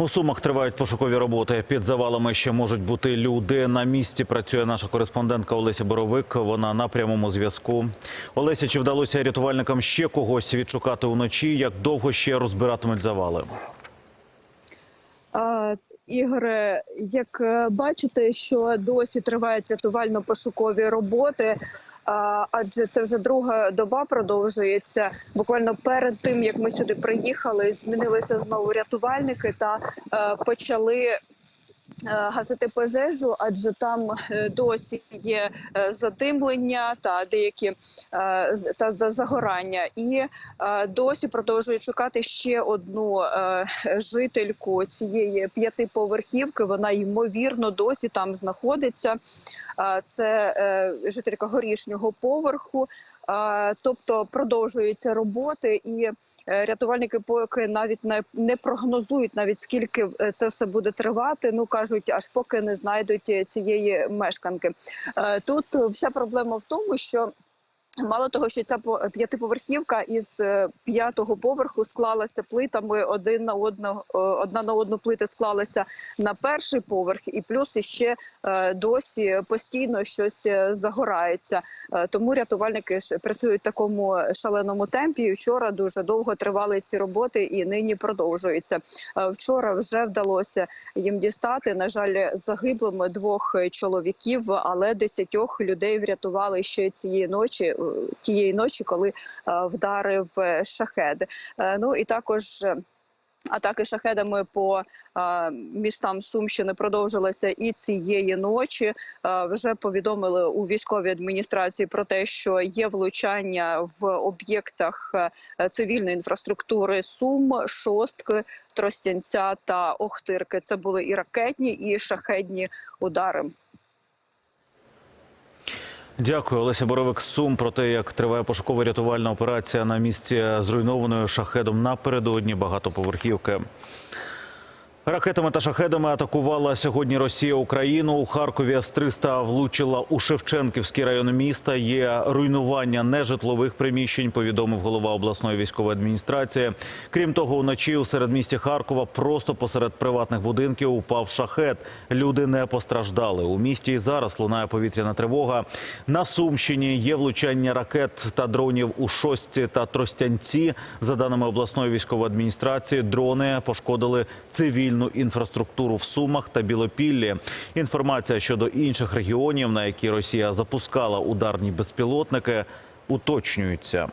У Сумах тривають пошукові роботи. Під завалами ще можуть бути люди. На місці працює наша кореспондентка Олеся Боровик. Вона на прямому зв'язку. Олеся, чи вдалося рятувальникам ще когось відшукати уночі? Як довго ще розбиратимуть завали? А, Ігоре, як е, бачите, що досі тривають рятувально-пошукові роботи. Адже це вже друга доба продовжується. Буквально перед тим як ми сюди приїхали, змінилися знову рятувальники та е, почали гасити пожежу, адже там е, досі є е, задимлення та деякі е, та загорання, і е, досі продовжують шукати ще одну е, жительку цієї п'ятиповерхівки. Вона ймовірно досі там знаходиться. Е, Це е, жителька горішнього поверху. Тобто продовжуються роботи, і е, рятувальники поки навіть не, не прогнозують навіть скільки е, це все буде тривати. Ну кажуть, аж поки не знайдуть е, цієї мешканки. Тут вся проблема в тому, що Мало того, що ця по- п'ятиповерхівка із е, п'ятого поверху склалася плитами один на одного е, одна на одну плити склалися на перший поверх, і плюс іще е, досі постійно щось загорається. Тому рятувальники ж працюють в такому шаленому темпі. Вчора дуже довго тривали ці роботи, і нині продовжуються. Вчора вже вдалося їм дістати. На жаль, загиблими двох чоловіків, але десятьох людей врятували ще цієї ночі, тієї ночі, коли е, вдарив е, шахед. Е, Ну і також. Атаки шахедами по містам Сумщини продовжилися і цієї ночі. Вже повідомили у військовій адміністрації про те, що є влучання в об'єктах цивільної інфраструктури Сум, Шостки, Тростянця та Охтирки. Це були і ракетні, і шахедні удари. Дякую, Олеся Боровик. Сум про те, як триває пошуково-рятувальна операція на місці зруйнованої шахедом напередодні багатоповерхівки. Ракетами та шахедами атакувала сьогодні Росія Україну. У Харкові С-300 влучила у Шевченківський район міста. Є руйнування нежитлових приміщень. Повідомив голова обласної військової адміністрації. Крім того, уночі у середмісті Харкова просто посеред приватних будинків упав шахет. Люди не постраждали. У місті і зараз лунає повітряна тривога. На Сумщині є влучання ракет та дронів у Шостці та Тростянці. За даними обласної військової адміністрації, дрони пошкодили цивільну інфраструктуру в Сумах та Білопіллі. Інформація щодо інших регіонів, на які Росія запускала ударні безпілотники, уточнюється.